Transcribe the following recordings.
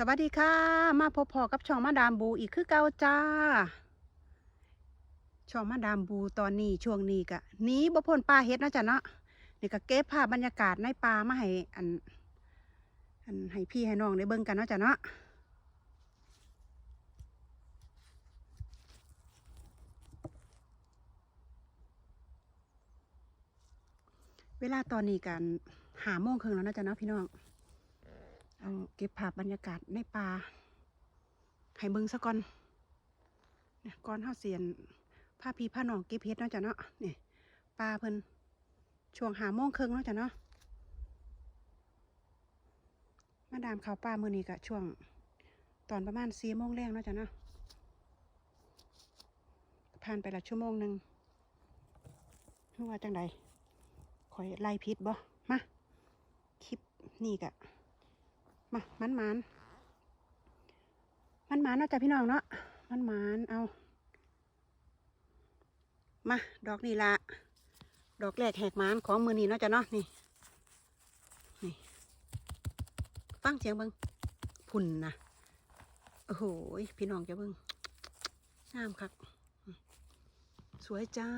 สวัสดีค่ะ มาพบพอกับช่องมาดามบูอีกคือเก่าจ้า ช่องมาดามบูตอนนี้ช่วงนี้กะหนีบ่พ้นป่าเฮ็ดนะจ๊ะเนาะนี่ก็เก็บภาพบรรยากาศในป่ามาให้อัน อันให้พี่ให้น้องได้เบิ่งกันเนาะจ๊ะเนาะเวลาตอนนี้กันหาโมงครึ่งแล้วนะจ๊ะเนาะพี่น้อง เอาเก็บภาพบรรยากาศในป่าให้เบิ่งซะก่อนเนี่ยก่อนเฮาเสียนผ้าพีผ้าหนองเก็บเฮ็ดเนาะจ้ะเนาะนี่ป่าเพิ่นช่วงหาโมงครึ่งเนาะจ้ะเนาะมาดามเขาป่ามือนี้ก็ช่วงตอนประมาณ4โมงแรงเนาะจ้ะเนาะผ่านไปละชั่วโมงหนึ่งรู้ว่าจังใดคอยไล่พิษบ่มาคลิปนี่กะ มามันมันมันมันเนาะจ้ะพี่น้องเนาะมันมันเอา มา ดอกนี่ละดอกแรกแหกมันของมือนี้เนาะจ้ะเนาะนี่นี่ฟังเสียงเบิงพุ่นนะโอ้โหพี่น้องจะเบิงงามครับ สวยจ้า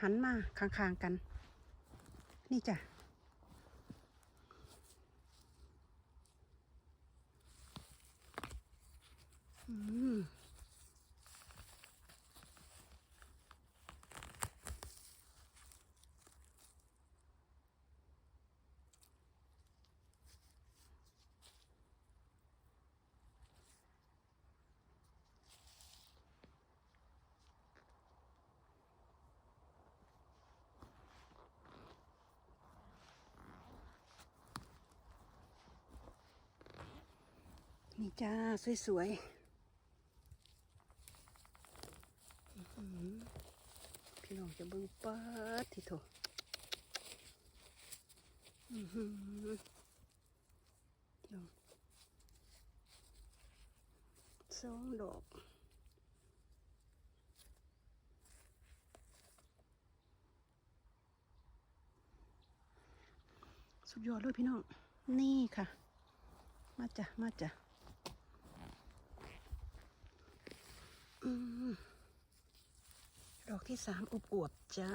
หันมาค้างๆกัน นี่จ้ะอืม นี่จ้า สวยๆอื้อหือพี่น้องจะเบิ่งปิดทีโถอื้อหือดอกสองดอกสุดยอดเลยพี่น้อง นี่ค่ะ มาจ้ะ มาจ้ะ อืม ดอกที่สามอบอวบจ้า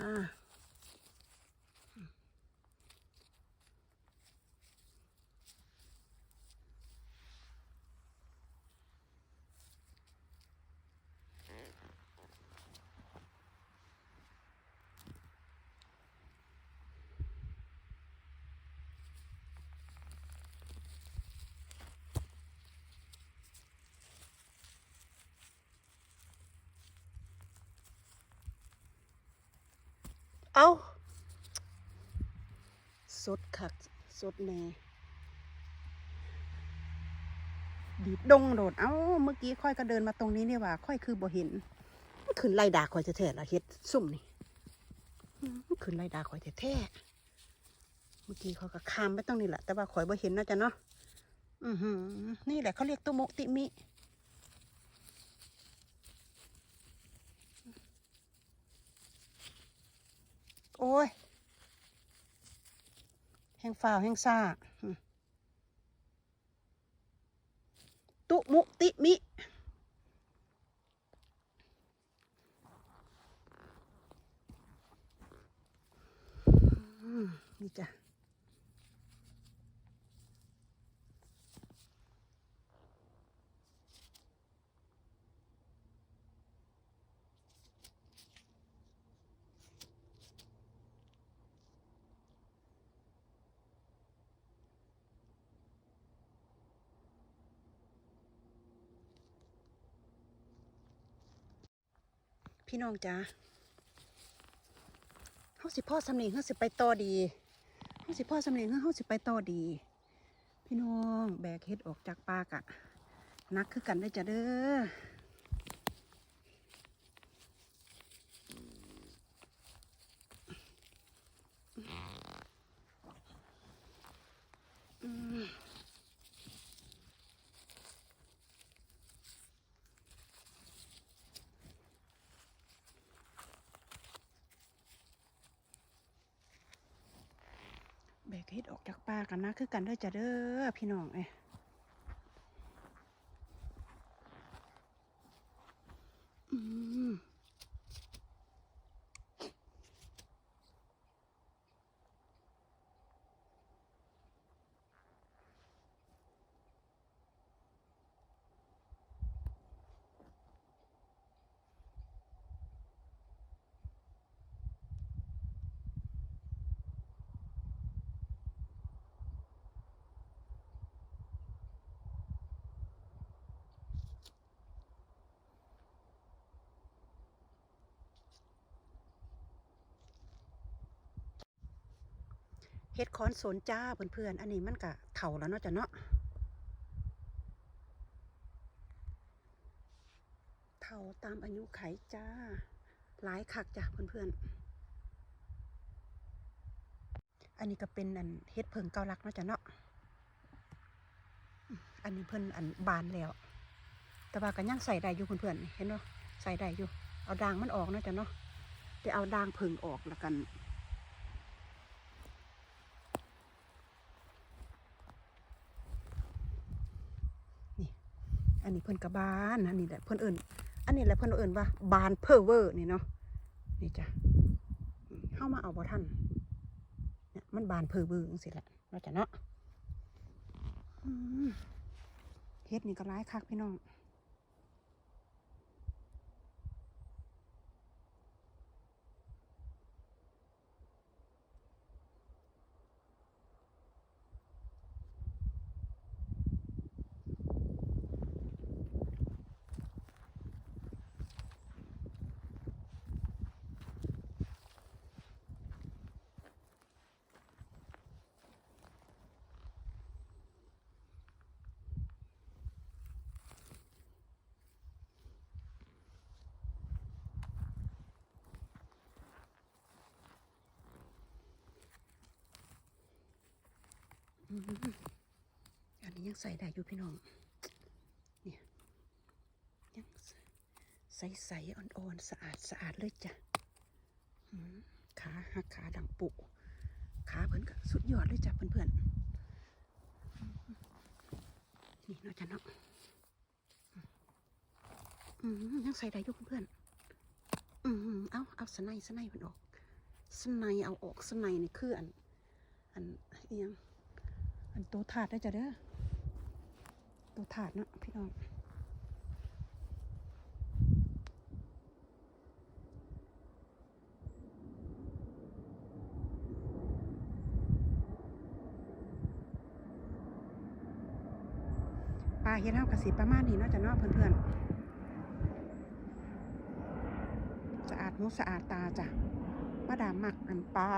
เอาสดคัก สดแน่ดีดดงโดด เอ้า เมื่อกี้ค่อยก็เดินมาตรงนี้นี่ว่า ค่อยคือบ่เห็นมันขึ้นไล่ด่าค่อยแท้ๆละเฮ็ดซุ่มนี่มันขึ้นไล่ด่าค่อยแท้ๆเมื่อกี้เขาก็คามไปตรงนี้แหละแต่ว่าข่อยบ่เห็นนะจ๊ะเนาะ อือหือ นี่แหละเขาเรียกตุโมติมิ โอ้ย แห้งฝ่าวแห้งซ่าตุมุติมิอืมนี่จ้ะ พี่น้องจ้าเฮาสิพ่อสำเนียงเฮาสิไปต่อดีเฮาสิพ่อสำเนียงเฮาสิไปต่อดี พี่น้องแบกเฮ็ดออกจากปากอะนักคือกันได้จ้ะเด้อม เฮ็ดออกจากป่ากันนะ คือกันเด้อจ้ะเด้อพี่น้องเอ้ม เฮ็ดคอนโซนจ้าเพื่อนๆ อันนี้มันกะเถ่าแล้วเนาะจ้ะเนาะเถ่าตามอายุไขจ้า หลายคักจ้ะเพื่อนๆ อันนี้ก็เป็นอันเฮ็ดเพิงเกาลักเนาะจ้ะเนาะ อันนี้เพิ่นอันบานแล้ว แต่ว่าก็ยังใส่ได้อยู่เพื่อนๆนี่เห็นเนาะใส่ได้อยู่ เอาด่างมันออกเนาะจ้ะเนาะแต่เอาด่างเพิงออกแล้วกัน อันนี้เพิ่นกระบานอันนี้แหละเพิ่นเอิญอันนี้แหละเพิ่นเอิญว่าบานเพอเวอร์นี่เนาะนี่จ้ะเข้ามาเอาบ่ท่านเนี่ยมันบานเพอเวอร์สิแหละเนาจะเนาะเฮ็ดนี่ก็ร้ายคักพี่น้อง อันนี้ยังใส่ได้อยู่พี่น้อง เนี่ย ยังใสๆอ่อนๆสะอาดสะอาดเลยจ้ะขาหักขาดังปุขาเพิ่นก็สุดยอดเลยจ้ะเพื่อนๆ นี่เนาะจ้ะเนาะยังใส่ได้อยู่เพื่อนๆ อืมเอาเอาสไนสไนเพิ่นออกสไนเอาออกสไนนี่คืออัน อันเอียง อันตัวถาดได้จ้ะเด้อตัวถาดเนาะพี่น้องปลาเฮ็ดเฮากะสิประมาณนี้เนาะจ้ะเนาะเพื่อนๆสะอาดหูสะอาดตาจ้ะมาดามมักอันปลา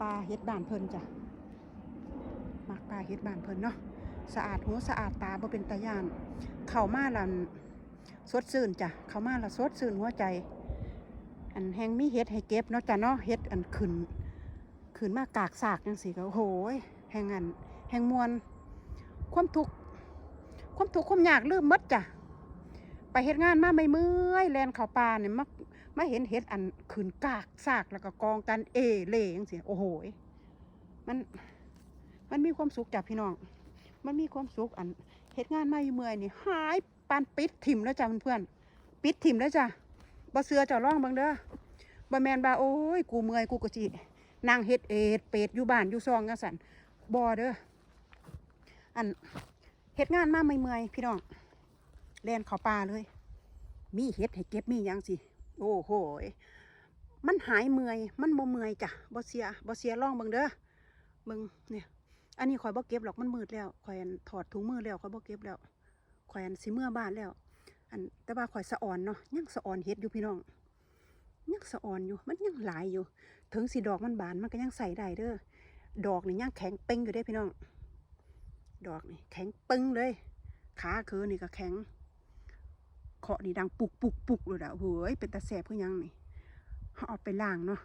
ปลาเฮ็ดบ้านเพิ่นจ้ะ ปลาเฮ็ดบ้านเพิ่นเนาะสะอาดหูสะอาดตาบ่เป็นตาย่าน เข้ามาและสดชื่นจ้ะเข้ามาและสดชื่นหัวใจ อันแหงมีเฮ็ดให้เก็บเนาะจ้ะเนาะเฮ็ดอันขึ้นขึ้นมากากซากจังซี่ก็โอ้โหยแหงอันแหงมวลความทุกข์ความทุกข์ความยากลืมมดจ้ะไปเฮ็ดงานมาไม่เมื่อยแลนเข้าป่าเนี่ยมามาเห็นเฮ็ดอันขึ้นกากซากแล้วก็กองกันเอเล่จังซี่โอ้โหยมัน มันมีความสุขจ้ะพี่น้อง มันมีความสุขอันเหตุงานมาอยู่เมื่อยนี่หายปานปิดถิ่มแล้วจ้ะเพื่อนๆปิดถิ่มแล้วจ้ะบ่เสือจ้าร่องบังเด้อบ่แมนบาโอ้ยกูเมื่อยกูก็จินั่งเฮ็ดเอดเป็ดอยู่บ้านอยู่ซองจังซั่นบ่เด้ออันเฮ็ดงานมาเมื่อยๆพี่น้องแล่นเข้าป่าเลย มีเฮ็ดให้เก็บมียังสิโอ้โหมันหายเมื่อย มันบ่เมื่อยจ้ะบ่เสียบ่เสียร่องเบิ่งเด้อเบิ่งเนี่ย อันนี้ข่อยบ่เก็บหรอกมันมืดแล้วข่อยถอดถุงมือแล้วข่อยบ่เก็บแล้วข่อยสิเมื่อบ้านแล้ว อันแต่ว่าข่อยสะอ่อนเนาะยังสะอ่อนเฮ็ดอยู่พี่น้องยังสะอ่อนอยู่มันยังหลายอยู่ ถึงสีดอกมันบานมันก็ยังใส่ได้เด้อดอกนี่ยังแข็งเป้งอยู่เด้พี่น้อง ดอกนี่แข็งปึ้งเลย ขาคือนี่ก็แข็งเคาะนี่ดังปุกปุกปุกเลยอะเฮ้ยเป็นตาแสบคือยังนี่เขาเอาไปล้างเนาะ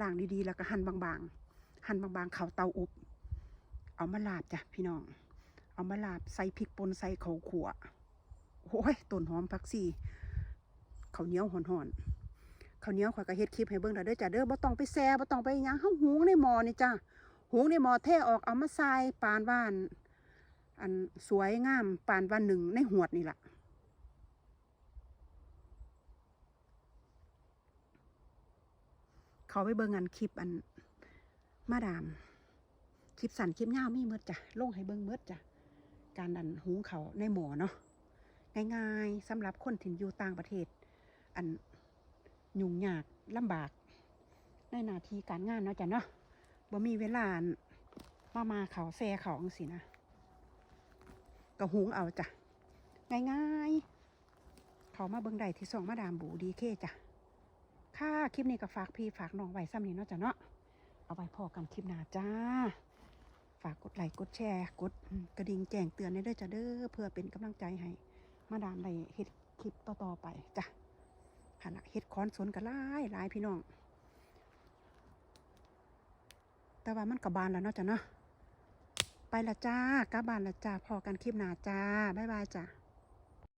ล้างดีๆแล้วก็หั่นบางๆหั่นบางๆเขาเตาอบ เอามาลาบจ้ะพี่น้อง เอามาลาบใส่พริกป่นใส่ข้าวขัวโอ้ยต้นหอมผักชีข้าวเหนียวหอนๆข้าวเหนียวข่อยก็เฮ็ดคลิปให้เบิ่งแล้วเด้อจ้ะเด้อบ่ต้องไปแซ่บ่ต้องไปหยังเฮาหุงในหม้อนี่จ้ะหุงในหมอเทออกเอามาใส่ปานว่าน อันสวยงามปานวันหนึ่งในหวดนี่แหละเขาไปเบิ่งอันคลิปอันมาดาม คลิปสั่นคลิปยาวมีเมดจ้ะลงให้เบิ่งเมดจ้ะการดันหุงเขาในหมอเนาะง่ายๆสำหรับคนที่อยู่ต่างประเทศ อันยุ่งยากลำบากในหนาทีการงานเนาะจ้ะเนาะบ่มีเวลามามาเขาแซ่เขาสินะก็หุงเอาจ้ะง่ายๆเขามาเบิ่งได้ที่สองมาดามบูดีเคจ้ะค่ะคลิปนี้ก็ฝากพี่ฝากน้องไว้ซ้ำนี้เนาะจ้ะเนาะเอาไว้พอกันคลิปหน้าจ้าากกดไลค์กดแชร์ กดกระดิ่งแจ้งเตือนให้ด้วยจ้ะเด้อเพื่อเป็นกำลังใจให้มาดามได้เฮ็ดคลิปต่อๆไปจ้ะหันละเฮ็ดคอนสนกันหลายหลายพี่น้อง แต่ว่ามันกับบานแล้วเนาะจ้ะเนาะไปละจ้ากลับบานละจ้าพอกันคลิปหน้าจ้าบ๊ายบายจ้า